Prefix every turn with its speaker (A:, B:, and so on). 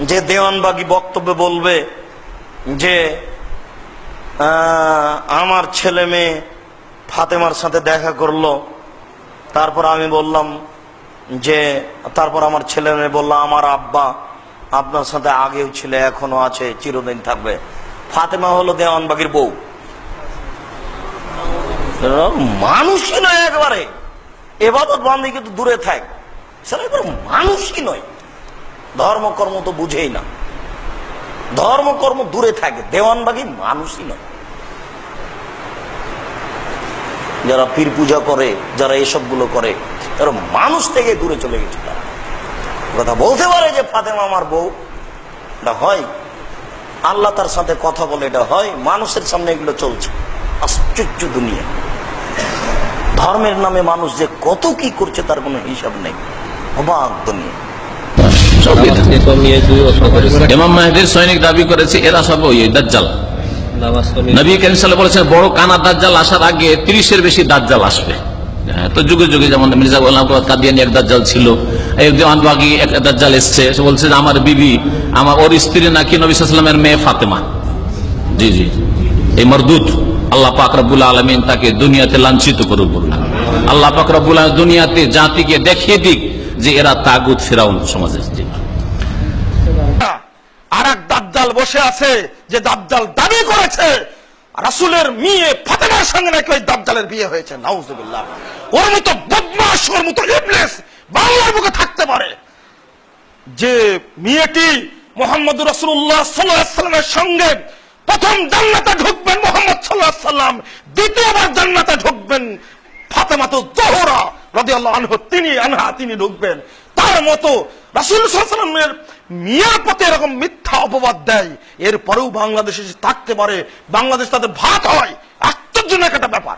A: যে দেওয়ানবাগি বক্তব্যে বলবে যে আমার ছেলে মেয়ে ফাতেমার সাথে দেখা করল। তারপর আমি বললাম যে, তারপর আমার ছেলে মেয়ে বলল, আমার আব্বা আপনার সাথে আগেও ছিল, এখনও আছে, চিরদিন থাকবে। ফাতেমা হলো দেওয়ানবাগির বউ। মানুষই নয় একবারে। এবাদত বান্ধি কিন্তু দূরে থাক। সেটা মানুষই নয়। ধর্মকর্ম তো বুঝেই না। ধর্মকর্ম দূরে থাকে, দেওয়ানবাগি মানুষই নয়। যারা পীর পূজা করে, যারা এসবগুলো করে, তারা মানুষ থেকে দূরে চলে গেছে তারা। কথা বলতে পারে যে ফাতেমা আমার বউ, এটা হয়। আল্লাহ তার সাথে কথা বলে এটা হয়, মানুষের সামনে এগুলো চলছে। আশ্চর্য দুনিয়া। ধর্মের নামে মানুষ যে কত কি করছে তার কোনো হিসাব নেই। অবাক দুনিয়া।
B: মাহেদির সৈনিক দাবি করেছে এরা সব ওই দাজ্জাল। নবী করিম আলাইহি বড় কানা দাজ্জাল আসার আগে তিরিশের বেশি দাজ্জাল আসবে। হ্যাঁ, তো যুগে যুগে যেমন মির্জা গোলাম কাদিয়ানি এক দাজ্জাল ছিল দেওয়ানবাগি এক দাজ্জাল এসছে সে বলছে যে আমার বিবি আমার ওর স্ত্রী নাকি নবী সাল্লামের মেয়ে ফাতেমা। জি জি। এই মরদুত আল্লাহ পাক রব্বুল আলমিন তাকে দুনিয়াতে লাঞ্ছিত করুক বলুন। আল্লাহ পাক রব্বুল দুনিয়াতে জাতিকে দেখিয়ে দিক যে এরা তাগুত ফেরাউন সমাজে জি
C: আর এক দাজ্জাল বসে আছে যে দাজ্জাল দাবি করেছে, রাসুলের মেয়ে ফাতেমার সঙ্গে নাকি ওই দাজ্জালের বিয়ে হয়েছে, নাউজুবিল্লাহ। ওর মতো বদমাস ওর মতো ইবলিস বাংলার বুকে থাকতে পারে। যে মেয়েটি মোহাম্মদ রসুল্লাহ সাল্লামের সঙ্গে প্রথম জান্নাতে ঢুকবেন মোহাম্মদ সাল্লাহ সাল্লাম, দ্বিতীয়বার জান্নাতে ঢুকবেন ফাতেমা তো জোহরা। তিনি আনহা, তিনি ঢুকবেন। তার মতো এরকম মিথ্যা অপবাদ দেয়। এরপরেও বাংলাদেশে থাকতে পারে, বাংলাদেশ তাদের ভাত হয়। আশ্চর্যজনক একটা ব্যাপার।